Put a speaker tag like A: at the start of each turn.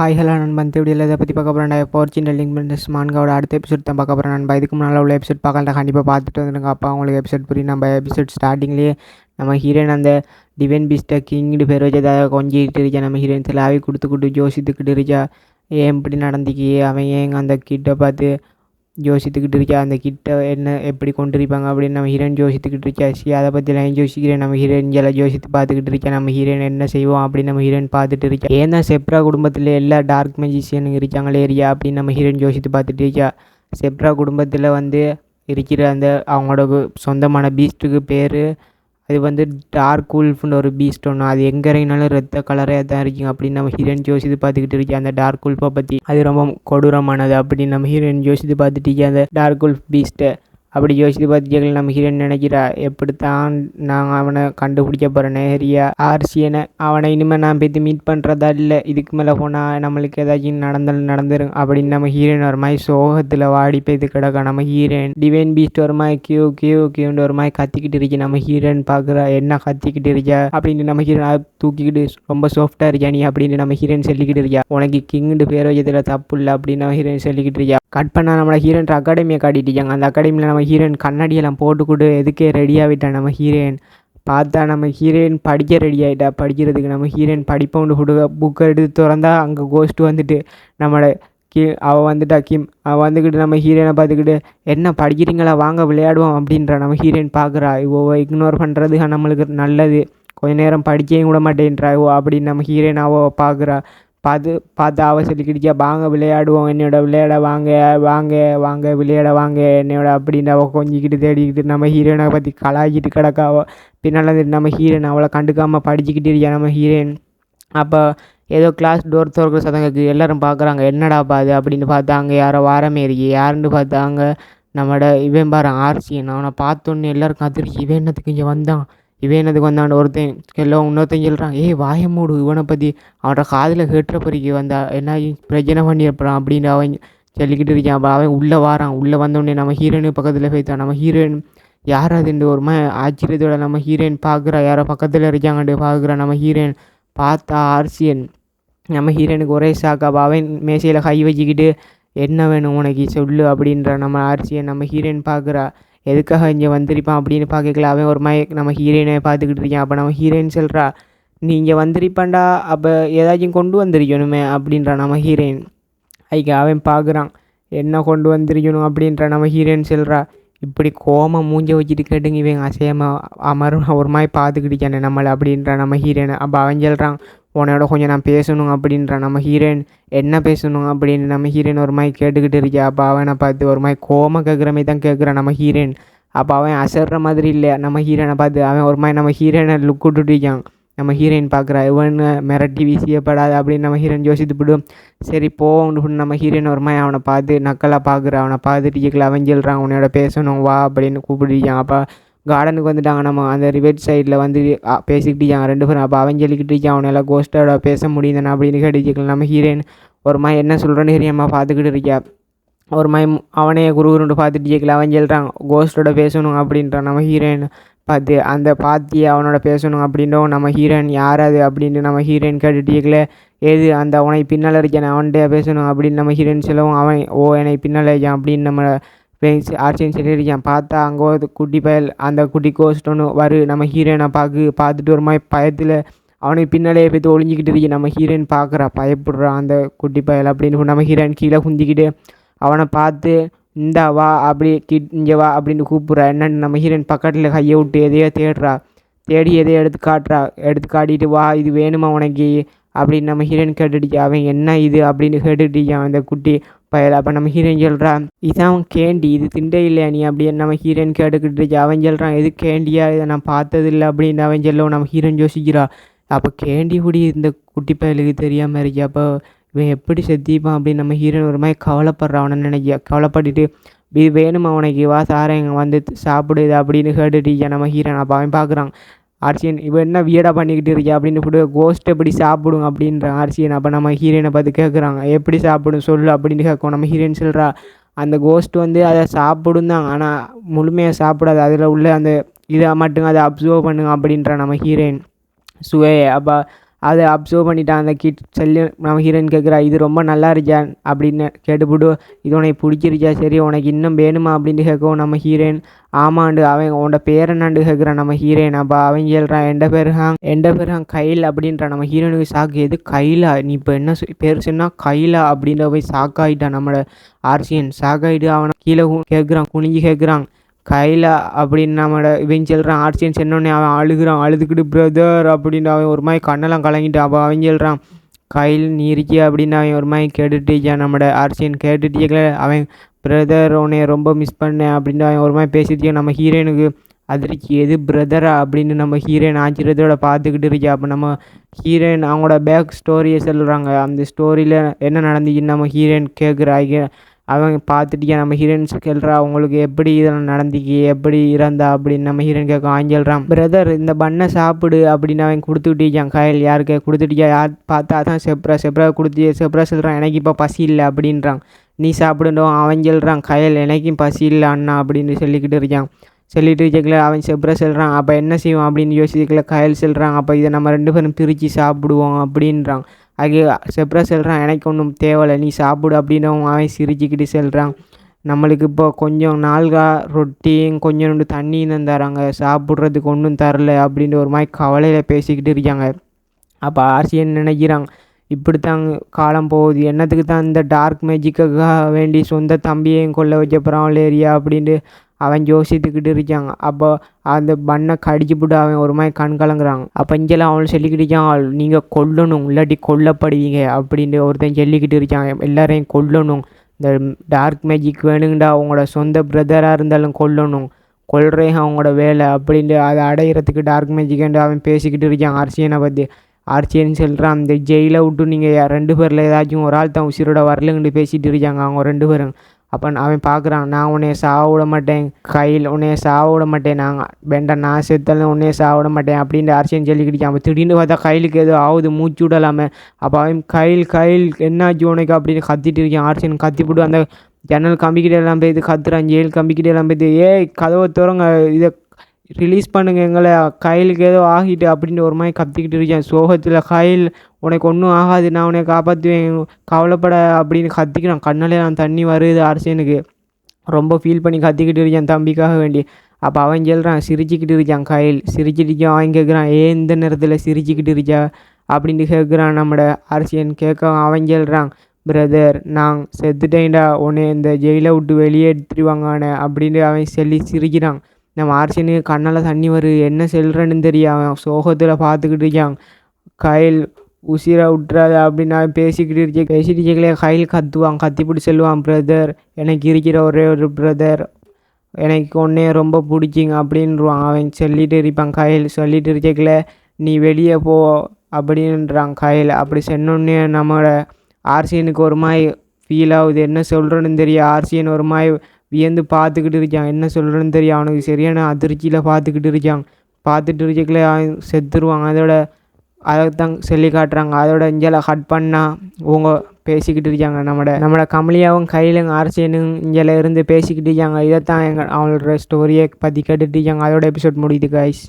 A: Hi hello நண்பன் இந்த வீடியோவில் இதை பற்றி பார்க்க போகிறேன் ஃபார்ச்சின் லிங்க் பண்ணஸ் மான்காவோட அடுத்த எபிசோட் தான் பார்க்க போகிறேன் நண்பா இதுக்கு முன்னால் உள்ள எபிசோட் பார்க்கலாம் கண்டிப்பாக பார்த்துட்டு வந்துருங்க. அப்பா உங்களுக்கு எபிசோட் புரியும். நம்ம எபிசோட் ஸ்டார்டிங்லேயே நம்ம ஹீரோயின் அந்த டிவைன் பீஸ்ட்டை கிங்டு பேர் வச்சு அதை கொஞ்சிக்கிட்டு இருக்கா நம்ம ஹீரோயின் சில ஆவி கொடுத்து கொடுத்து ஜோசித்துக்கிட்டு இருக்கா ஏன் இப்படி நடந்துக்கி அவன் ஏங்க அந்த கிட்ட பார்த்து யோசித்துக்கிட்டு இருக்கா அந்த கிட்ட என்ன எப்படி கொண்டு இருப்பாங்க அப்படின்னு நம்ம ஹீரோயின் யோசித்துக்கிட்டு இருக்கா சி அதை பற்றிலாம் யோசிக்கிறேன்? நம்ம ஹீரோயின் எல்லாம் யோசித்து பார்த்துக்கிட்டு இருக்கேன் நம்ம ஹீரோயின் என்ன செய்வோம் அப்படின்னு நம்ம ஹீரோயின் பார்த்துட்டு இருக்கா ஏன் தான் செப்ரா குடும்பத்தில் எல்லா டார்க் மேஜிஷியன் இருக்காங்களே ஏரியா அப்படின்னு நம்ம ஹீரோயின் யோசித்து பார்த்துட்டு இருக்கா செப்ரா குடும்பத்தில் வந்து இருக்கிற அந்த அவங்களோட சொந்தமான பீஸ்ட்டுக்கு பேர் அது வந்து டார்க் உல்ஃப்னு ஒரு பீஸ்ட் ஒன்று அது எங்கே இறங்கினாலும் ரத்த கலராக தான் இருக்கும் அப்படின்னு நம்ம ஹீரோயின் யோசித்து பார்த்துக்கிட்டு இருக்கேன். அந்த டார்க் உல்ஃபை பற்றி அது ரொம்ப கொடூரமானது அப்படின்னு நம்ம ஹீரோயின் யோசித்து பார்த்துட்டு அந்த டார்க் உல்ஃப் பீஸ்ட்டை அப்படி யோசித்து பார்த்துட்டு நம்ம ஹீரோயின் நினைக்கிறா எப்படித்தான் நாங்கள் அவனை கண்டுபிடிக்க போகிறேன் நேரியா ஆர்சியனை அவனை இனிமேல் நான் போய்த்து மீட் பண்ணுறதா இல்லை? இதுக்கு மேலே போனால் நம்மளுக்கு ஏதாச்சும் நடந்தாலும் நடந்துரும். அப்படின்னு நம்ம ஹீரோயின் ஒரு மாதிரி சோகத்தில் வாடி போய்த்து கிடக்கும் நம்ம ஹீரோயின் டிவைன் பீஸ்ட் ஒரு மாதிரி கியூ கியூ கியூன்ற ஒரு மாதிரி கத்திக்கிட்டு இருக்கு நம்ம ஹீரோயின் பார்க்குறா என்ன கத்திக்கிட்டு இருக்கியா அப்படின்னு நம்ம ஹீரோயின் தூக்கிக்கிட்டு ரொம்ப சாஃப்டாக இருக்கியா நீ அப்படின்னு நம்ம ஹீரோயின் சொல்லிக்கிட்டு இருக்கியா உனக்கு கிங்டு பேர் வச்சதில் தப்பு இல்லை அப்படின்னு நம்ம ஹீரோயின் சொல்லிக்கிட்டு இருக்கியா கட் பண்ணால் நம்மளோட ஹீரோயின் அகாடமியை காட்டிட்டு அந்த அகாடமியில் நம்ம ஹீரோயின் கண்ணாடியெல்லாம் போட்டுக்கொடு எதுக்கே ரெடி ஆகிட்டான் நம்ம ஹீரோயின் பார்த்தா நம்ம ஹீரோயின் படிக்க ரெடி ஆகிட்டா படிக்கிறதுக்கு நம்ம ஹீரோயின் படிப்பவுண்டு கொடுக்க புக்கை எடுத்து திறந்தா அங்கே கோஸ்ட்டு வந்துட்டு நம்மளை கி அவள் வந்துட்டா கிம் அவள் வந்துக்கிட்டு நம்ம ஹீரோயினை பார்த்துக்கிட்டு என்ன படிக்கிறீங்களா? வாங்க விளையாடுவோம் அப்படின்றா நம்ம ஹீரோயின் பார்க்குறா. இவ்வளோ இக்னோர் பண்ணுறது நம்மளுக்கு நல்லது. கொஞ்ச நேரம் படிக்கவும் கூட மாட்டேன்றா. ஓ அப்படின்னு நம்ம ஹீரோயின் அவள் பார்க்குறா. பார்த்து பார்த்து அவ சொல்லிக்கிட்டியா வாங்க விளையாடுவோம் என்னோட விளையாட வாங்க வாங்க வாங்க விளையாட வாங்க என்னோட அப்படின்னு அவள் கொஞ்சிக்கிட்டு தேடிக்கிட்டு நம்ம ஹீரோயினை பற்றி கலாய்ச்சிட்டு கிடக்காவோ. பின்னால் நம்ம ஹீரோயின் அவளை கண்டுக்காமல் படிச்சுக்கிட்டு இருக்கியா நம்ம ஹீரோயின் அப்போ ஏதோ கிளாஸ் டோர் திறக்கிற சதம் கேட்குது எல்லோரும் பார்க்குறாங்க என்னடாப்பா அது அப்படின்னு பார்த்தாங்க யாரோ வாரமே இருக்கு யாருன்னு பார்த்தாங்க நம்மளோட இவன் பாரு ஆர்சியன். அவனை பார்த்தோன்னே எல்லோரும் கத்திரிச்சு இவன் என்னத்துக்கு இங்கே வந்தான்? இவன் என்னதுக்கு வந்தான்? ஒருத்தன் எல்லாம் இன்னொருத்தன் சொல்கிறான் ஏய் வாய மூடு இவனை பற்றி அவனோட காதில் கேட்டுற பறிக்கு வந்தா என்ன பிரச்சனை பண்ணியிருப்பான்? அப்படின்னு அவன் சொல்லிக்கிட்டு இருக்கான். அப்போ அவன் உள்ளே வாரான். உள்ளே வந்தோடனே நம்ம ஹீரோயின் பக்கத்தில் போய்த்தான். நம்ம ஹீரோயின் யார் அதுண்டு ஒரு மாதிரி ஆச்சரியத்தோட நம்ம ஹீரோயின் பார்க்குறா. யாரோ பக்கத்தில் இருக்காங்கண்டு பார்க்குறா. நம்ம ஹீரோயின் பார்த்தா ஆர்சியன் நம்ம ஹீரோயினுக்கு ஒரே ஷாக்கா அவன் மேசையில் கை வச்சுக்கிட்டு என்ன வேணும் உனக்கு? சொல்லு அப்படின்ற நம்ம ஆர்சியன் நம்ம ஹீரோயின் பார்க்குறா. எதுக்காக இங்கே வந்திருப்பான் அப்படின்னு பார்க்கல அவன் ஒரு மாதிரி நம்ம ஹீரோயினை பார்த்துக்கிட்டு இருக்கான். அப்போ நம்ம ஹீரோயின் சொல்கிறா நீ இங்கே வந்திருப்பான்டா அப்போ ஏதாச்சும் கொண்டு வந்திருக்கணுமே அப்படின்றா நம்ம ஹீரோயின் ஐக்கு அவன் பார்க்குறான் என்ன கொண்டு வந்திருக்கணும்? அப்படின்ற நம்ம ஹீரோயின் சொல்கிறா இப்படி கோம மூஞ்ச வச்சுட்டு கேட்டுங்க இவன் அசையமாக அமரும் ஒரு மாதிரி பார்த்துக்கிட்டு நம்மளை அப்படின்ற நம்ம ஹீரோனை அப்போ அவன் சொல்கிறான் உன்னோட கொஞ்சம் நான் பேசணும் அப்படின்ற நம்ம ஹீரோயின் என்ன பேசணும் அப்படின்னு நம்ம ஹீரோயின் ஒரு மாதிரி கேட்டுக்கிட்டு இருக்கியா? அப்போ அவனை பார்த்து ஒரு மாதிரி கோம கேட்குற மாதிரி தான் கேட்குறான் நம்ம ஹீரோயின் அப்போ அவன் அசர்ற மாதிரி இல்லை. நம்ம ஹீரோயினை பார்த்து அவன் ஒரு மாதிரி நம்ம ஹீரோயினை லுக் விட்டுட்டு இருக்கான். நம்ம ஹீரோயின் பார்க்குறா இவன் மிரட்டி வீசியப்படாது அப்படின்னு நம்ம ஹீரோயின் யோசித்து விடும் சரி போன்னு நம்ம ஹீரோயின் ஒரு மாதிரி அவனை பார்த்து நக்கலாக பார்க்குறான். அவனை பார்த்துட்டு கேட்கல அவன் சொல்கிறான் உன்னோட பேசணும் வா அப்படின்னு கூப்பிட்டுருக்கான் அப்போ கார்டனுக்கு வந்துட்டாங்க. நம்ம அந்த ரிவேட் சைடில் வந்து பேசிக்கிட்டிருக்காங்க ரெண்டு பேரும் அப்போ அவன் சொல்லிக்கிட்டு இருக்கான். அவனால் கோஸ்ட்டோட பேச முடியுதுண்ணா அப்படின்னு கேட்டுக்கலாம் நம்ம ஹீரோயின் ஒரு மாதிரி என்ன சொல்கிறேன்னு ஹீரியம்மா பார்த்துக்கிட்டு இருக்கியா ஒரு மாதிரி அவனையே குருகுருண்டு பார்த்துட்டு கேட்கல அவன் சொல்கிறான் கோஸ்ட்டோட பேசணும் அப்படின்றான் நம்ம ஹீரோயின் பார்த்து அந்த பாத்தி அவனோட பேசணும் அப்படின்றோம் நம்ம ஹீரோயின் யார் அது அப்படின்ட்டு நம்ம ஹீரோயின் கேட்டுட்டு கேட்கல ஏது அந்த அவனை பின்னால் இருக்கேன் அவன்கிட்ட பேசணும் அப்படின்னு நம்ம ஹீரோயின் சொல்லவும் அவன் ஓ என்னை பின்னால் இருக்கான் அப்படின்னு நம்ம பேசி ஆர்ச்சின்னு சொல்லியிருக்கேன் பார்த்தா அங்கே ஒரு குட்டி பயல் அந்த குட்டி கோஸ்ட் ஒன்று வரு. நம்ம ஹீரோயினை பார்க்கு பார்த்துட்டு ஒரு மாதிரி பயத்தில் அவனுக்கு பின்னாலே போய் ஒளிஞ்சிக்கிட்டு இருக்கேன் நம்ம ஹீரோயின் பார்க்குறா பயப்படுறான் அந்த குட்டி பயல் அப்படின்னு நம்ம ஹீரோயின் கீழே குந்திக்கிட்டு அவனை பார்த்து இந்தா வா அப்படி கிட் இங்கே வா அப்படின்னு கூப்பிட்றா. என்னன்னு நம்ம ஹீரோயின் பக்கத்தில் கையை விட்டு எதையோ தேடுறா. தேடி எதையோ எடுத்து காட்டுறா. எடுத்து காட்டிட்டு வா இது வேணுமா உனக்கு? அப்படின்னு நம்ம ஹீரோயின் கேட்டுட்டு அவன் என்ன இது? அப்படின்னு கேட்டுட்டு அந்த குட்டி. பயல அப்போ நம்ம ஹீரோயின் சொல்கிறான் இதான் கேண்டி இது திண்டே இல்லையா நீ? அப்படின்னு நம்ம ஹீரோயின் கேட்டுக்கிட்டு அவன் சொல்கிறான் எது கேண்டியா இதை நான் பார்த்ததில்லை அப்படின்னு அவன் சொல்லவும் நம்ம ஹீரோயின் யோசிக்கிறா அப்போ கேண்டி குடி இந்த குட்டி பயலுக்கு தெரியாமல் இருக்கா அப்போ இவன் எப்படி செத்திப்பான்? அப்படின்னு நம்ம ஹீரோயின் ஒரு மாதிரி கவலைப்படுறான் அவனை நினைக்க கவலைப்பட்டுட்டு இது வேணுமா உனக்கு? வா சாரங்க வந்து சாப்பிடுது அப்படின்னு கேட்டுட்டு நம்ம ஹீரோன் அப்போ அவன் பார்க்குறான் ஆர்சியன் இவன் என்ன வியடாக பண்ணிக்கிட்டு இருக்கியா அப்படின்னு கூட கோஸ்ட் எப்படி சாப்பிடும் அப்படின்ற ஆர்சியன் அப்போ நம்ம ஹீரோயினை பார்த்து கேட்குறாங்க எப்படி சாப்பிடும் சொல்லு அப்படின்னு கேட்கும். நம்ம ஹீரோயின் சொல்கிறா அந்த கோஸ்ட் வந்து அதை சாப்பிடும் தான் ஆனால் முழுமையாக சாப்பிடாது. அதில் உள்ள அந்த இதை மட்டும் அதை அப்சர்வ் பண்ணுங்க அப்படின்ற நம்ம ஹீரோயின் சுவே அப்போ அதை அப்சர்வ் பண்ணிட்டான். அந்த கிட் சொல்லி நம்ம ஹீரோயின் கேட்குறா இது ரொம்ப நல்லா இருக்கியா? அப்படின்னு கேட்டுவிட்டு இது உனக்கு பிடிச்சிருச்சா சரி உனக்கு இன்னும் வேணுமா? அப்படின்னு கேட்கவும் நம்ம ஹீரோயின் ஆமாண்டு அவன் உன்னோட பேர் என்னாண்டு? கேட்குறான் நம்ம ஹீரோயின் அப்போ அவன் சொல்கிறான் எந்த பேர்? ஹாங் எந்த பேர்? ஹாங் கையில் அப்படின்றான் நம்ம ஹீரோயினுக்கு ஷாக்கு எது கைலா? நீ இப்போ என்ன பேர் சொன்னால் கைலா? அப்படின்ற போய் ஷாக் ஆகிட்டான் நம்மளோட ஆர்சியன். ஷாக் ஆகிட்டு அவனை கீழே கேட்குறான் குனிஞ்சு கேட்குறான் கையில் அப்படின்னு நம்மளோட இவன் சொல்கிறான் ஆர்சியன் சொன்னோடனே அவன் அழுகுறான் அழுதுகிட்டு பிரதர் அப்படின்னு அவன் ஒரு மாதிரி கண்ணெல்லாம் கலங்கிட்டு அப்போ அவன் சொல்கிறான் கையில் நீ இருக்கியா? அப்படின்னு அவன் ஒரு மாதிரி கேட்டுட்டு நம்மளோட ஆர்சியன் கேட்டுட்டீங்களே அவன் பிரதர் உன்னைய ரொம்ப மிஸ் பண்ணேன் அப்படின்னு அவன் ஒரு மாதிரி பேசிட்டு நம்ம ஹீரோயினுக்கு அதிர்ச்சி எது பிரதரா அப்படின்னு நம்ம ஹீரோயின் ஆச்சரியத்தோட பார்த்துக்கிட்டு இருக்கா. அப்போ நம்ம ஹீரோயின் அவங்களோட பேக் ஸ்டோரியை சொல்கிறாங்க அந்த ஸ்டோரியில் என்ன நடந்துச்சுன்னு நம்ம ஹீரோயின் கேட்குறாங்க அவங்க பார்த்துட்டு நம்ம ஹீரோயின்ஸ் கேள்றா அவங்களுக்கு எப்படி இதெல்லாம் நடந்துக்கி எப்படி இறந்தா? அப்படின்னு நம்ம ஹீரோயின் கேட்கும் ஆஞ்சல்றான் பிரதர் இந்த பண்ணை சாப்பிடு அப்படின்னு அவன் கொடுத்துக்கிட்டான் கையில் யாருக்கு? கொடுத்துட்டியா? யார் பார்த்தா தான் செப்ரா செப்ரா கொடுத்து செப்ரா சொல்கிறான் எனக்கு இப்போ பசி இல்லை அப்படின்றான். நீ சாப்பிடணும் அவன் சொல்கிறான் கையில் எனக்கும் பசி இல்லை அண்ணா அப்படின்னு சொல்லிக்கிட்டு இருக்கான். சொல்லிட்டு இருக்கல அவன் செப்ரா சொல்கிறான் அப்போ என்ன செய்வான் அப்படின்னு யோசிக்கல கயல் சொல்கிறான் அப்போ இதை நம்ம ரெண்டு பேரும் பிரித்து சாப்பிடுவோம் அப்படின்றான். அது செப்ரா செல்கிறான் எனக்கு ஒன்றும் தேவையில்லை நீ சாப்பிடு அப்படின்னு அவன் சிரிச்சுக்கிட்டு செல்கிறான் நம்மளுக்கு இப்போ கொஞ்சம் நாள்கா ரொட்டியும் கொஞ்சோண்டு தண்ணியும் தான் தராங்க. சாப்பிட்றதுக்கு ஒன்றும் தரல அப்படின்ற ஒரு மாதிரி கவலையில் பேசிக்கிட்டு இருக்காங்க. அப்போ ஆர்சியன் நினைக்கிறாங்க? இப்படித்தான் காலம் போகுது. என்னத்துக்கு தான் இந்த டார்க் மேஜிக்காக வேண்டி சொந்த தம்பியையும் கொள்ள வச்ச பிரான்லேரியா அப்படின்ட்டு அவன் யோசித்துக்கிட்டு இருக்காங்க. அப்போ அந்த பண்ணை கடிச்சு போட்டு அவன் ஒரு மாதிரி கண் கலங்குறாங்க. அப்போ இங்கெல்லாம் அவன் சொல்லிக்கிட்டு இருக்கான் நீங்கள் கொல்லணும் இல்லாட்டி கொல்லப்படுவீங்க அப்படின்ட்டு ஒருத்தன் சொல்லிக்கிட்டு இருக்காங்க எல்லாரையும் கொல்லணும். இந்த டார்க் மேஜிக் வேணுங்கடா அவங்களோட சொந்த பிரதராக இருந்தாலும் கொல்லணும். கொள்றேன் அவங்களோட வேலை அப்படின்ட்டு அதை அடையிறதுக்கு டார்க் மேஜிக்கேண்டு அவன் பேசிக்கிட்டு இருக்கான். அரசியனை பற்றி ஆர்சியன் சொல்கிறான் அந்த ஜெயிலை விட்டு நீங்கள் ரெண்டு பேரில் ஏதாச்சும் ஒரு ஆள் தான் உசிரோட வரலங்கன்னு பேசிகிட்டு இருக்காங்க. அவங்க ரெண்டு பேரும். அப்போ அவன் பார்க்குறான் நான் உன்னைய சாவிட மாட்டேன் கையில் உன்னைய சாவிட மாட்டேன் நாங்கள் வேண்டாம் நான் செத்தாலும் உன்னைய சாவிட மாட்டேன் அப்படின்ட்டு ஆர்சியன் சொல்லிக்கிட்டு அவன் திடீர்னு பார்த்தா கையிலுக்கு ஏதோ ஆகுது மூச்சு விடலாமே. அப்போ அவன் கையில் கையில் என்னாச்சு உனக்கு அப்படின்னு கத்திட்டு இருக்கான் ஆர்சியன் கத்தி போட்டு அந்த ஜன்னல் கம்பிக்கிட்டே எல்லாம் போய் கத்துறான் ஜெயில் கம்பிக்கிட்டே எல்லாம் போய் ஏய் கதவை திறங்க இதை ரிலீஸ் பண்ணுங்க எங்களை. கையிலுக்கு ஏதோ ஆகிட்டு அப்படின்னு ஒரு மாதிரி கத்திக்கிட்டு இருக்கேன். சோகத்தில் கையில் உனக்கு ஒன்றும் ஆகாது. நான் உன்னை காப்பாற்றுவேன் கவலைப்பட அப்படின்னு கத்திக்கிறான் கண்ணில் நான் தண்ணி வருது அரசனுக்கு. ரொம்ப ஃபீல் பண்ணி கத்திக்கிட்டு இருக்கேன் தம்பிக்காக வேண்டி. அப்போ அவன் சொல்கிறான் சிரிச்சுக்கிட்டு இருக்கான் கையில். சிரிச்சிட்டு இருக்கான். அவன் கேட்குறான் ஏன் இந்த நேரத்தில் சிரிச்சுக்கிட்டு இருக்கா அப்படின்ட்டு கேட்குறான் நம்மட அரசியன் கேட்க அவன் சொல்கிறான் பிரதர் நான் செத்துட்டேன்டா. உன்னை இந்த ஜெயிலை விட்டு வெளியே எடுத்துருவாங்கானே அப்படின்ட்டு அவன் சொல்லி சிரிக்கிறான். நம்ம ஆர்சியனுக்கு கண்ணால் தண்ணி வருது. என்ன செல்றன்னு தெரியும் அவன் சோகத்தில் பார்த்துக்கிட்டு இருக்கான். கையில் உசிரை விட்டுறாத அப்படின்னு பேசிக்கிட்டு இருக்கே பேசிட்டு இருக்கே கையில் கத்துவான். கத்திப்பிட்டு செல்வான் பிரதர் எனக்கு இருக்கிற ஒரே ஒரு பிரதர் எனக்கு ஒன்றே ரொம்ப பிடிச்சிங்க அப்படின்றான் அவன் சொல்லிட்டு இருப்பான். கையில் சொல்லிட்டு இருக்கேக்கில் நீ வெளியே போ அப்படின்றான் கையில். அப்படி சொன்னோடனே நம்மளோட ஆர்சியனுக்கு ஒரு மாதிரி ஃபீல் ஆகுது. என்ன சொல்கிறேன்னு தெரியும் ஆர்சியன் ஒரு மாதிரி வியந்து பார்த்துக்கிட்டு இருக்கான் என்ன சொல்கிறேன்னு தெரியும் அவனுக்கு சரியான அதிர்ச்சியில் பார்த்துக்கிட்டு இருக்கான் பார்த்துட்டு இருக்கல அவன் அதோட அதை தான் சொல்லி காட்டுறாங்க. அதோட இஞ்சல கட் பண்ணால் அவங்க பேசிக்கிட்டு இருக்காங்க. நம்மளோட நம்மளோட கமலியாவும் கையிலும் அரசியனும் இஞ்சல இருந்து பேசிக்கிட்டு இருக்காங்க. இதைத்தான் எங்கள் அவங்களோட ஸ்டோரியை பற்றி கேட்டுட்டு இருக்காங்க. அதோட எபிசோட் முடியுது கைஸ்